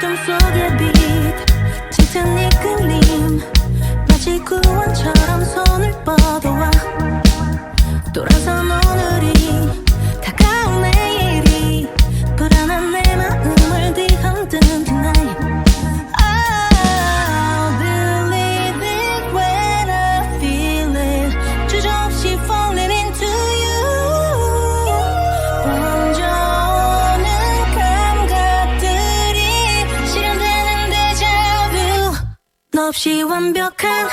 좀 속여 빛 짙은 이 없이 완벽한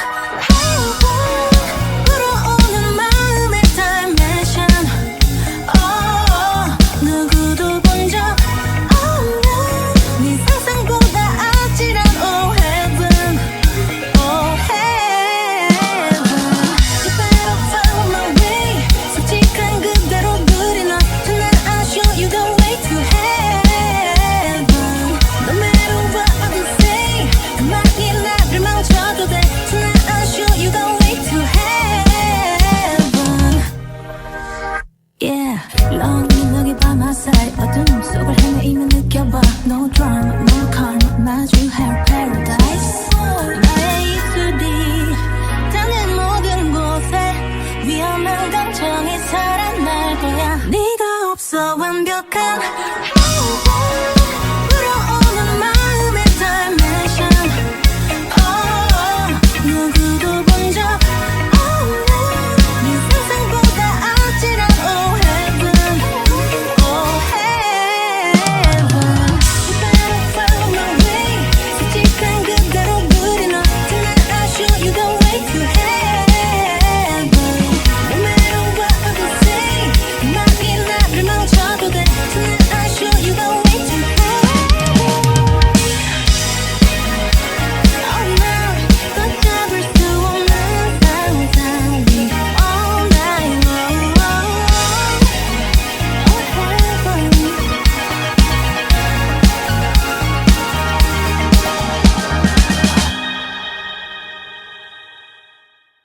yeah 렁렁이 밤하 사이 어둠 속을 헤매이며 느껴봐. No drama, no karma. 마주할 paradise. 나의 입술이 닿는 모든 곳에 위험한 감정이 살아날 거야. 네가 없어 완벽한